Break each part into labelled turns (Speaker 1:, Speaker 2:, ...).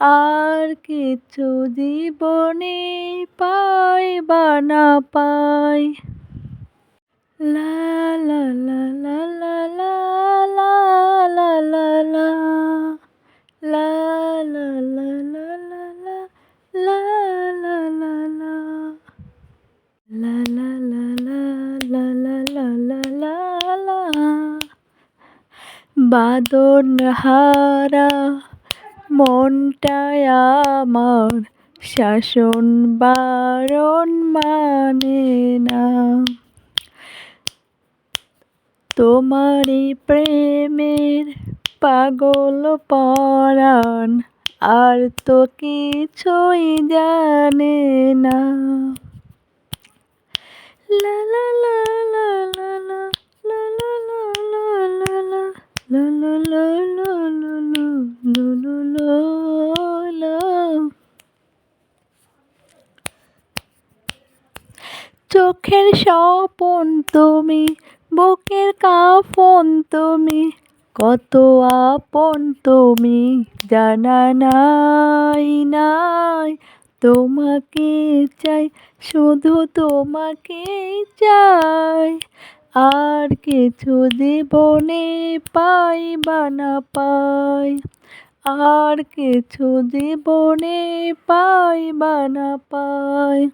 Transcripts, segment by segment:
Speaker 1: আর কিছু জীবনে পাই বা না পাই লা বাদন হারা মনটায় আমার শাসন বারণ মানে না। তোমারই প্রেমের পাগল পরাণ আর তো কিছুই জানে না। লা চোখের স্বপন তুমি, বুকের কাফন তুমি। কত আপন তুমি, জানা নাই নাই। তোমাকে চাই, শুধু তোমাকে চাই। আর কিছু জীবনে পাই বা না পাই। আর কিছু জীবনে পাই বা না পাই।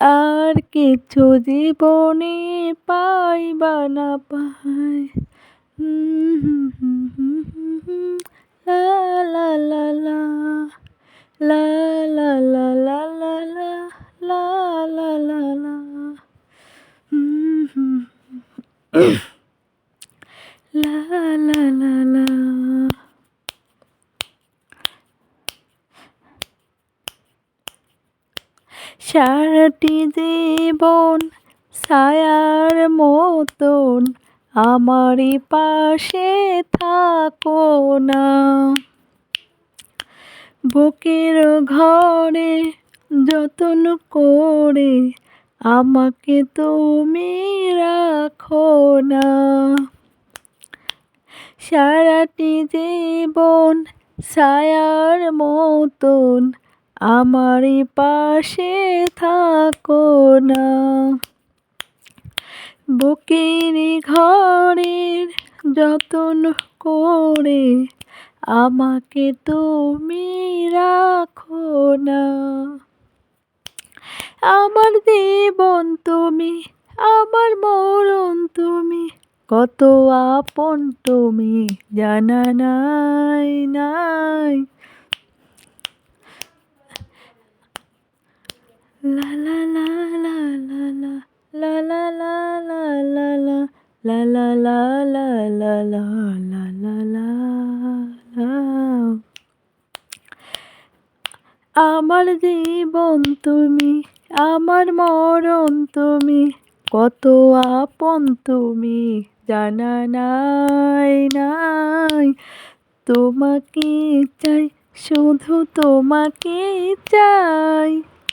Speaker 1: আর কিছু জীবনে পাই বা না পাই লা লা লা লা লা লা লা লা লা লা লা লা লা লা লা লা সারাটি জীবন ছায়ার মতন, আমারই পাশে থাকো না। বুকের ঘরে যতন করে আমাকে তুমি রাখো না। সারাটি জীবন ছায়ার মতন আমারই পাশে থাকো না। বুকের ঘরের যতন করে আমাকে তুমি রাখো না। আমার জীবন তুমি, আমার মরণ তুমি, কত আপন তুমি, জানা নাই নাই। লা লা লা লা লা লা লা লা লা লা লা লা লা লা লা লা আমার জীবন তুমি আমার মরণ তুমি কত আপন তুমি জানা নাই নাই তোমাকে চাই শুধু তোমাকে চাই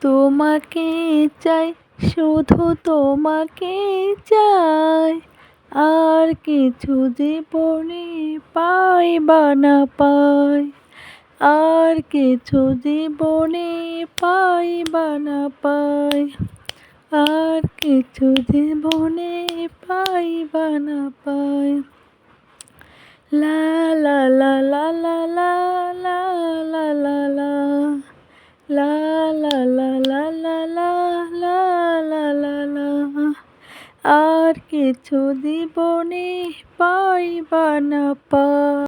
Speaker 1: তোমাকে চাই, শুধু তোমাকে চাই। আর কিছু জীবনে পাই বা না পাই। আর কিছু জীবনে পাই বা না পাই। আর কিছু জীবনে পাই বা না পাই। লা লা লা লা লা লা লা লা লা লা লা লা লা লা লা আর কিছু জীবনে পাইবা না পা